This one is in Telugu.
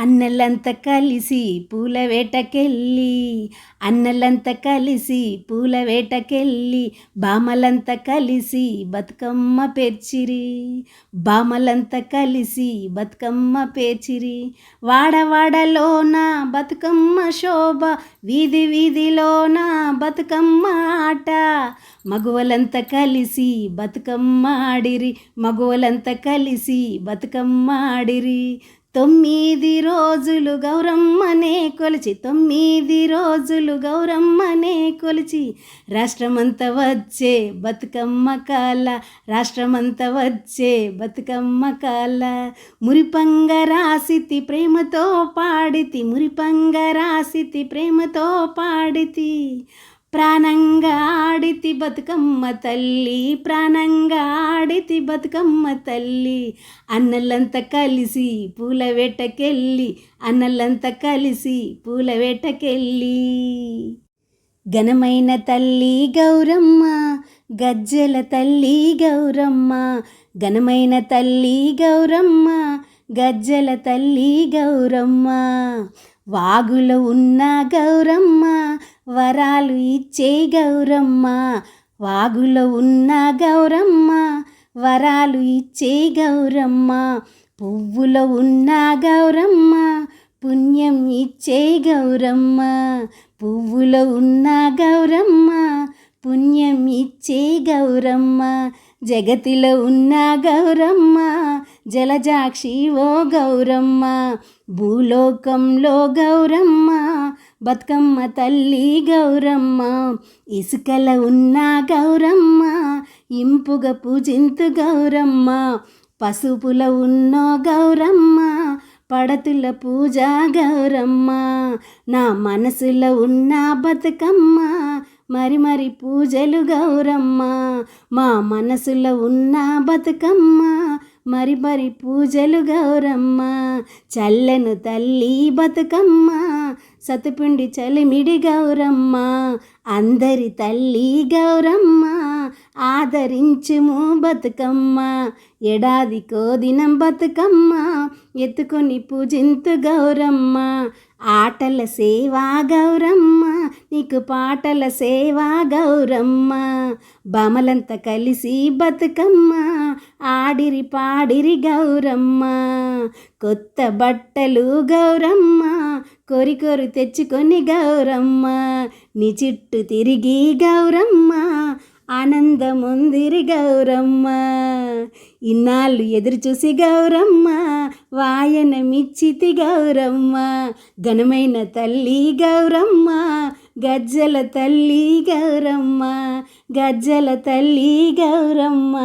అన్నలంతా కలిసి పూల వేటకెళ్ళి అన్నలంతా కలిసి పూల వేటకెళ్ళి బామలంతా కలిసి బతుకమ్మ పేర్చిరి బామలంతా కలిసి బతుకమ్మ పేర్చిరి. వాడవాడలోన బతుకమ్మ శోభ వీధి వీధిలోన బతుకమ్మ ఆట. మగువలంతా కలిసి బతుకమ్మ ఆడిరి మగువలంతా కలిసి బతుకమ్మ ఆడిరి. తొమ్మిది రోజులు గౌరమ్మనే కొలిచి తొమ్మిది రోజులు గౌరమ్మనే కొలిచి రాష్ట్రమంతా వచ్చే బతుకమ్మ కాల రాష్ట్రమంతా వచ్చే బతుకమ్మ కాల మురిపంగ రాసితి ప్రేమతో పాడితి మురిపంగ రాసితి ప్రేమతో పాడితి. ప్రాణంగా ఆడితి బతుకమ్మ తల్లి ప్రాణంగా ఆడితి బతుకమ్మ తల్లి. అన్నలంతా కలిసి పూల వేటకెళ్ళి అన్నలంతా కలిసి పూల వేటకెళ్ళి. ఘనమైన తల్లి గౌరమ్మ గజ్జల తల్లి గౌరమ్మ. ఘనమైన తల్లి గౌరమ్మ గజ్జల తల్లి గౌరమ్మ. వాగులో ఉన్న గౌరమ్మ వరాలు ఇచ్చే గౌరమ్మ. వాగులో ఉన్న గౌరమ్మ వరాలు ఇచ్చే గౌరమ్మ. పువ్వులో ఉన్న గౌరమ్మ పుణ్యం ఇచ్చే గౌరమ్మ. పువ్వులో ఉన్న గౌరమ్మ పుణ్యం ఇచ్చే గౌరమ్మ. జగతిలో ఉన్న గౌరమ్మ జలజాక్షి ఓ గౌరమ్మ భూలోకంలో గౌరమ్మ బతుకమ్మ తల్లి గౌరమ్మ ఇసుకల ఉన్న గౌరమ్మ ఇంపుగా పూజింతు గౌరమ్మ పసుపుల ఉన్న గౌరమ్మ పడతుల పూజ గౌరమ్మ నా మనసులో ఉన్న బతుకమ్మ మరి మరి పూజలు గౌరమ్మ మా మనసులో ఉన్న బతుకమ్మ మరి మరి పూజలు గౌరమ్మ చల్లెను తల్లి బతుకమ్మ సతుపిండి చలిమిడి గౌరమ్మ అందరి తల్లి గౌరమ్మ. ఆదరించుము బతుకమ్మ. ఏడాదికో కోదినం బతుకమ్మ ఎత్తుకొని పూజింతు గౌరమ్మ. ఆటల సేవా గౌరమ్మ నీకు పాటల సేవా గౌరమ్మ. బమలంతా కలిసి బతుకమ్మ ఆడిరి పాడిరి గౌరమ్మ. కొత్త బట్టలు గౌరమ్మ కొరి కొరి తెచ్చుకొని గౌరమ్మ. నీ చిట్టు తిరిగి గౌరమ్మ ఆనందముందిరి గౌరమ్మ. ఇన్నాళ్ళు ఎదురు చూసి గౌరమ్మ వాయన మిచ్చితి గౌరమ్మ. ఘనమైన తల్లి గౌరమ్మ గజ్జల తల్లి గౌరమ్మ గజ్జల తల్లి గౌరమ్మ.